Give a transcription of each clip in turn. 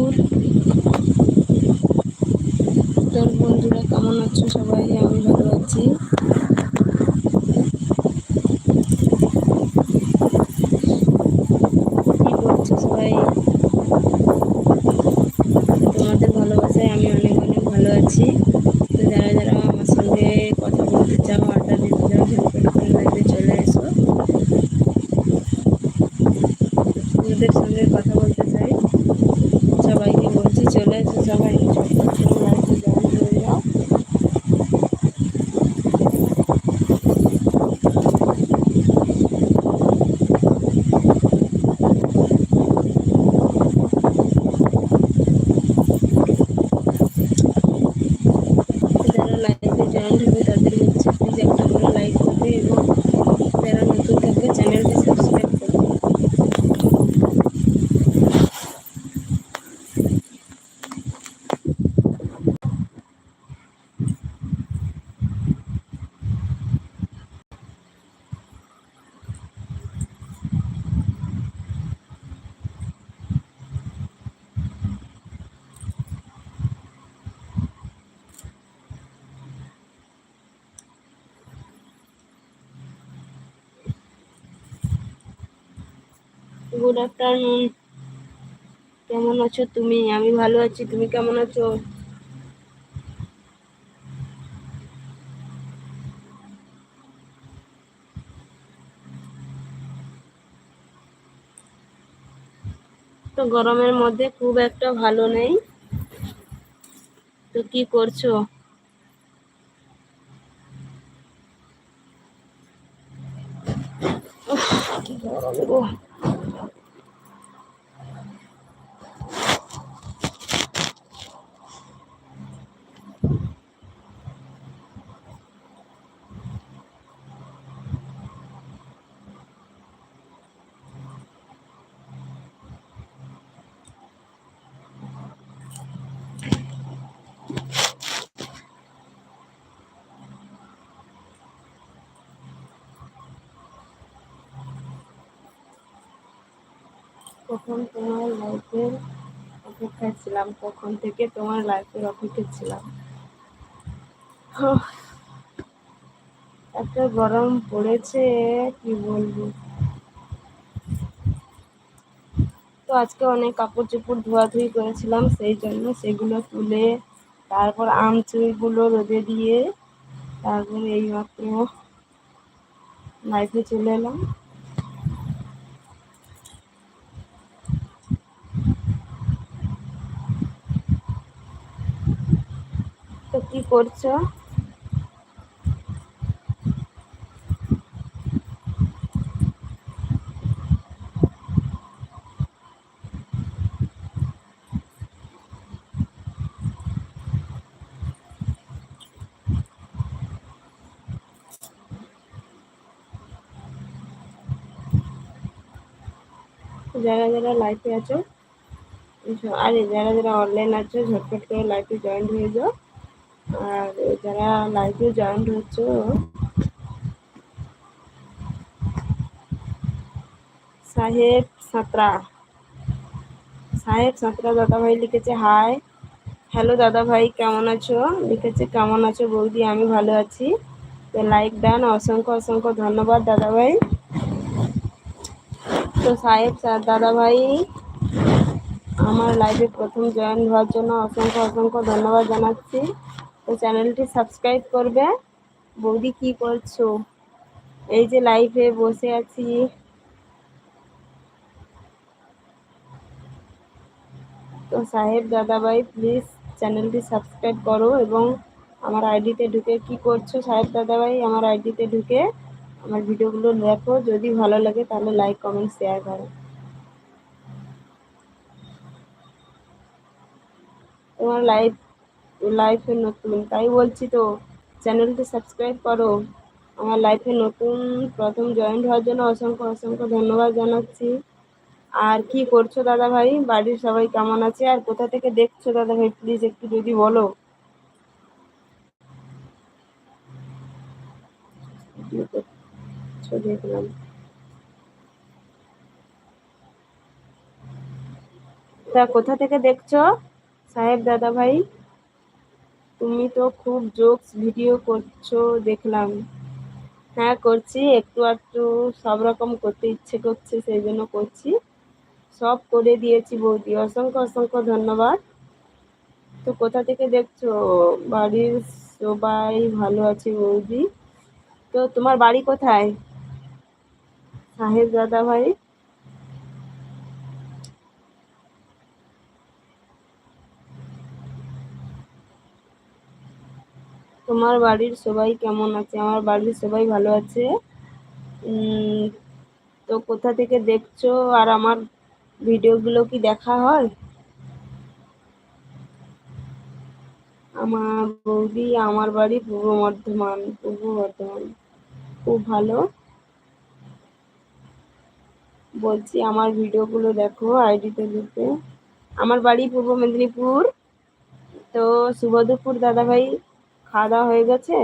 দুপুর তোর বন্ধুরা কেমন আছো? সবাই আমি ভালো আছি কি করছ সবাই তোমাদের ভালোবাসায় আমি অনেক অনেক ভালো আছি তো যারা যারা আমার সঙ্গে কথা বলতে চাও আড্ডা দিতে চাও ঝটপট করে লাইভে চলে এসো তোমাদের সঙ্গে কথা বলতে চাই সবাইকে বলছি চলে এসো সবাই ঝটপট করে লাইভে জয়েন হয়ে যাও যারা লাইভে জয়েন হবে তাদের হচ্ছে প্লিজ একটা করে লাইক করবে এবং যারা নতুন থাকবে চ্যানেলটি সাবস্ক্রাইব করবে গুড আফটারনুন। কেমন আছো তুমি? আমি ভালো আছি, তুমি কেমন আছো? তো গরমের মধ্যে খুব একটা ভালো নেই। তো কি করছ? গরম গো। কখন তোমার লাইফের অপেক্ষায় ছিলাম, কখন থেকে তোমার লাইফের অপেক্ষায় ছিলাম। এত গরম পড়েছে, কি বলব। তো আজকে অনেক কাপড় চোপড় ধোয়াধুয়ি করেছিলাম, সেই জন্য সেগুলো তুলে তারপর আমচুইগুলো রোদে দিয়ে তারপর এইমাত্র লাইফে চলে এলাম। করছ যারা যারা লাইফে আছো। আরে যারা যারা অনলাইন আছো, ঝটপট করে লাইফে জয়েন হয়ে যাও যারা লাইফে জয়েন হচ্ছো, সাহেব সাঁতরা। সাহেব সাঁতরা দাদা ভাই লিখেছে হাই হ্যালো দাদা ভাই কেমন আছো? লিখেছে, কেমন আছো বৌদি? আমি ভালো আছি। তো লাইক দেন, অসংখ্য অসংখ্য ধন্যবাদ দাদা ভাই তো সাহেব স্যার দাদা ভাই আমার লাইভে প্রথম জয়েন হওয়ার জন্য অসংখ্য অসংখ্য ধন্যবাদ জানাচ্ছি। তো চ্যানেলটি সাবস্ক্রাইব করবে। বৌদি কি করছ? এই যে লাইভে বসে আছি। তো সাহেব দাদাভাই প্লিজ চ্যানেলটি সাবস্ক্রাইব করো এবং আমার আইডিতে ঢুকে কি করছ সাহেব দাদাভাই? আমার আইডিতে ঢুকে আমার ভিডিওগুলো দেখো। যদি ভালো লাগে তাহলে লাইক কমেন্ট শেয়ার করো। তোমার লাইফ লাইফে নতুন, তাই বলছি তো, চ্যানেলটি সাবস্ক্রাইব করো। আমার লাইফে নতুন, প্রথম জয়েন্ট হওয়ার জন্য অসংখ্য অসংখ্য ধন্যবাদ জানাচ্ছি। আর কি করছ দাদা ভাই বাড়ির সবাই কেমন আছে? আর কোথা থেকে দেখছ দাদা ভাই প্লিজ একটু যদি বলো। তা কোথা থেকে দেখছ? সাহেব দাদা ভাই তুমি তো খুব জোকস ভিডিও করছ, দেখলাম। হ্যাঁ করছি, একটু একটু সব রকম করতে ইচ্ছে করছে, সেই জন্য করছি। সব করে দিয়েছি বৌদি, অসংখ্য অসংখ্য ধন্যবাদ। তো কোথা থেকে দেখছ? বাড়ির সবাই ভালো আছে বৌদি। তো তোমার বাড়ি কোথায়? সাহেব দাদা ভাই তোমার বাড়ির সবাই কেমন আছে? আমার বাড়ির সবাই ভালো আছে। তো কোথা থেকে দেখছ? আর আমার ভিডিওগুলো কি দেখা হয়? আমার বৌদি, আমার বাড়ি পূর্ব বর্ধমান পূর্ব বর্ধমান। খুব ভালো। বলছি, আমার ভিডিওগুলো দেখো আইডিতে দিতে আমার বাড়ি পূর্ব মেদিনীপুর। তো শুভ দাদাভাই খাওয়া দাওয়া হয়ে গেছে?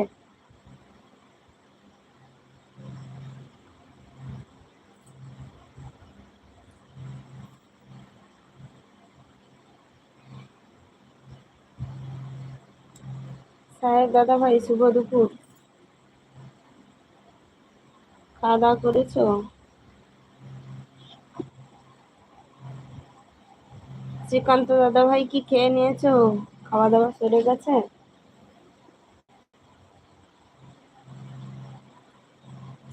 সাহেব দাদা ভাই, শুভ দুপুর। খাওয়া দাওয়া করেছ? শ্রীকান্ত দাদা ভাই, কি খেয়ে নিয়েছো? খাওয়া দাওয়া সেরে গেছে?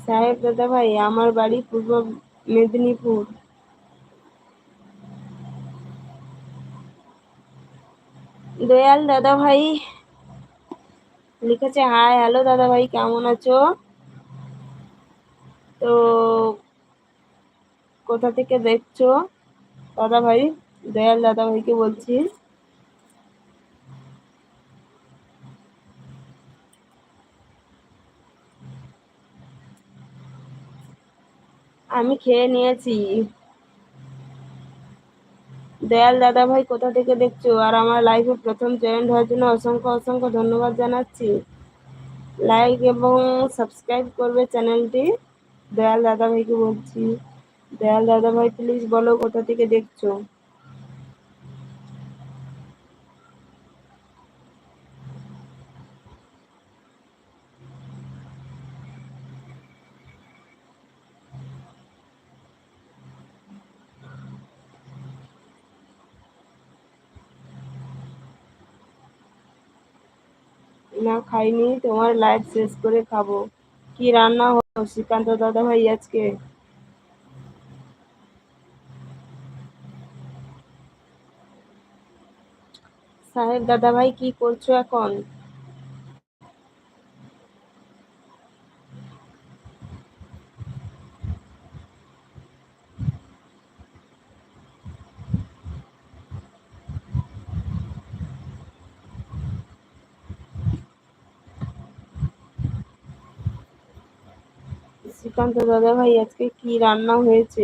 সাহেব দাদা ভাই আমার বাড়ি পূর্ব মেদিনীপুর। দয়াল দাদা ভাই লিখেছে, হাই, হ্যালো দাদা ভাই কেমন আছো? তো কোথা থেকে দেখছ? দাদা ভাই দয়াল দাদা ভাইকে বলছি। আমি খেয়ে নিয়েছি। দয়াল দাদা ভাই কোথা থেকে দেখছ? আর আমার লাইফে প্রথম জয়েন্ট হওয়ার জন্য অসংখ্য অসংখ্য ধন্যবাদ জানাচ্ছি। লাইক এবং সাবস্ক্রাইব করবে চ্যানেলটি। দয়াল দাদা ভাইকে বলছি। দয়াল দাদা ভাই প্লিজ বলো কোথা থেকে দেখছ? না খাইনি, তোমার লাইভ শেষ করে খাব। কি রান্না হলো শ্রীকান্ত দাদা ভাই আজকে? সাহেব দাদা ভাই, কি করছ এখন? শ্রীকান্ত দাদা ভাই আজকে কি রান্না হয়েছে?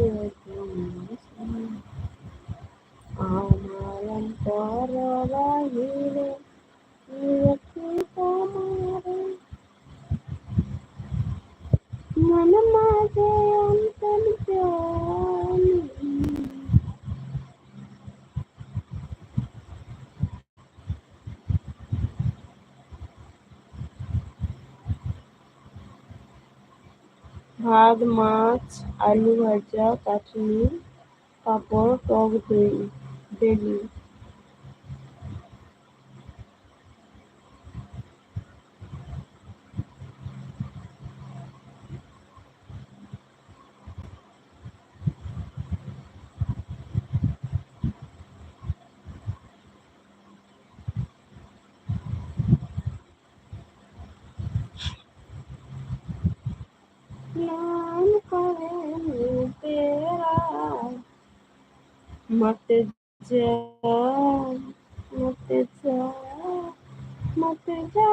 আলু ভাজা চাটনি পাঁপড় টক দই ডেলি মতে যা মতে যা মতে যা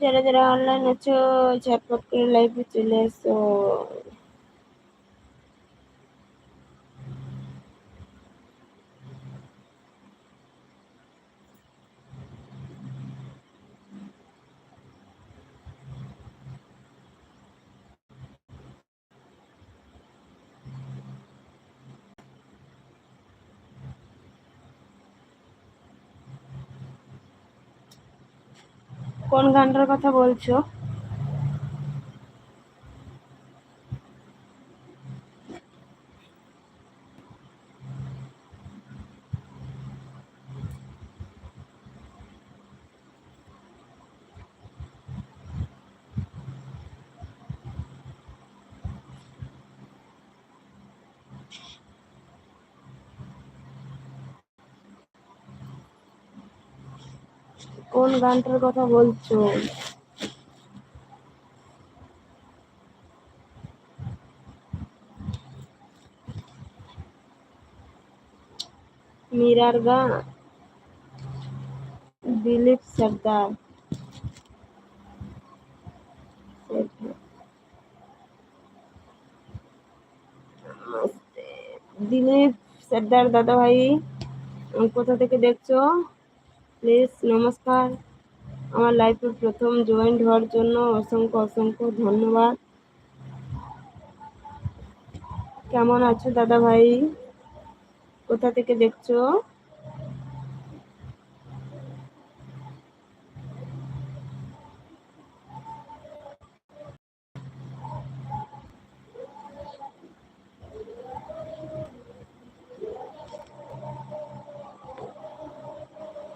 যারা যারা অনলাইন আছো ঝটপট করে লাইভে চলে এসো। কোন গানটার কথা বলছো কোন গানটার কথা বলছো? মীরার গান? দিলীপ সর্দার। দিলীপ সর্দার দাদা ভাই কোথা থেকে দেখছ? প্লিজ, নমস্কার। আমার লাইফে প্রথম জয়েন্ট হওয়ার জন্য অসংখ্য অসংখ্য ধন্যবাদ। কেমন আছো দাদা ভাই কোথা থেকে দেখছ?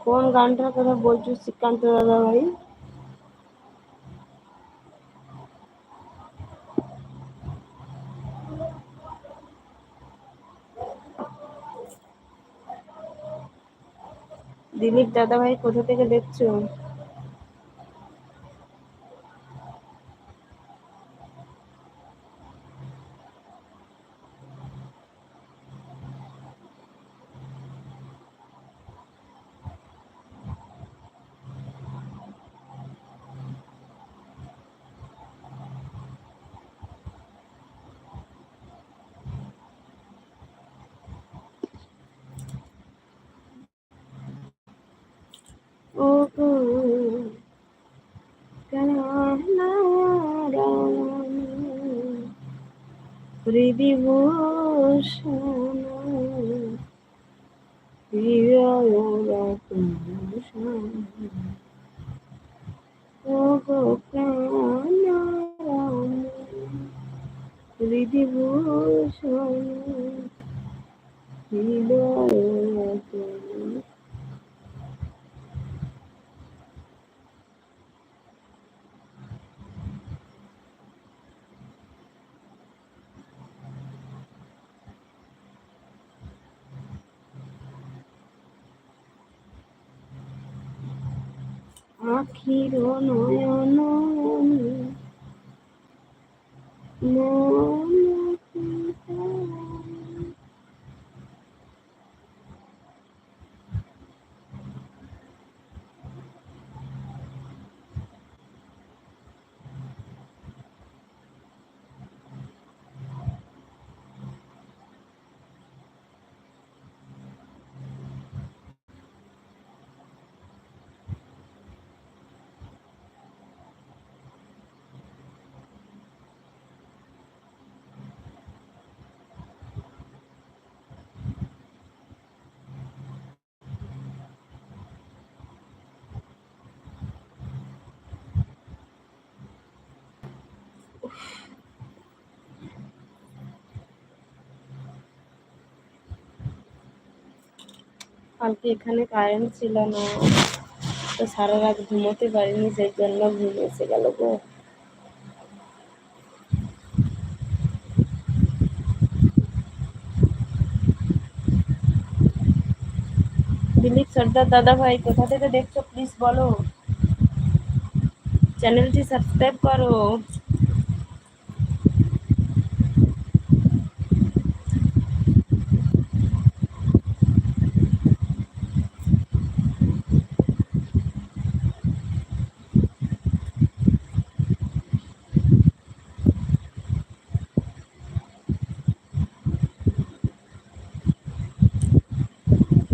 কোন গানটার কথা বলছো শ্রীকান্ত দাদা ভাই? দিলীপ দাদা ভাই কোথা থেকে দেখছ? গো হৃদিভূষণ প্রিয় রতন ও গো প্রাণ হৃদিভূষণ হৃদয় রতন আখির নয়ন। কালকে এখানে কারেন্ট ছিল না। তো সারা রাত ঘুমোতে পারিনি, সেই জন্য ঘুম এসে গেল গো। দিলীপ সর্দার দাদা ভাই, কোথা থেকে দেখছ? প্লিজ বলো। চ্যানেলটি সাবস্ক্রাইব করো।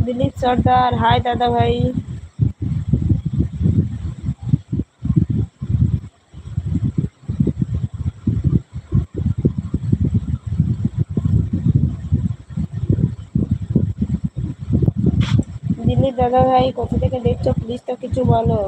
দিলীপ সর্দার, হাই দাদা ভাই। দিলীপ দাদা ভাই, কোথা থেকে দেখছ? প্লিজ তো কিছু বলো।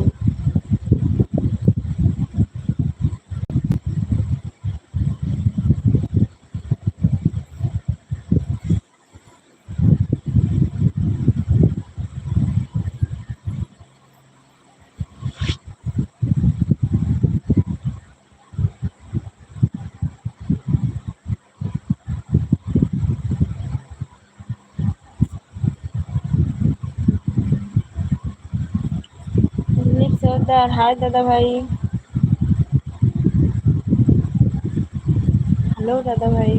দিলীপ সর্দার হাই দাদা ভাই হ্যালো দাদা ভাই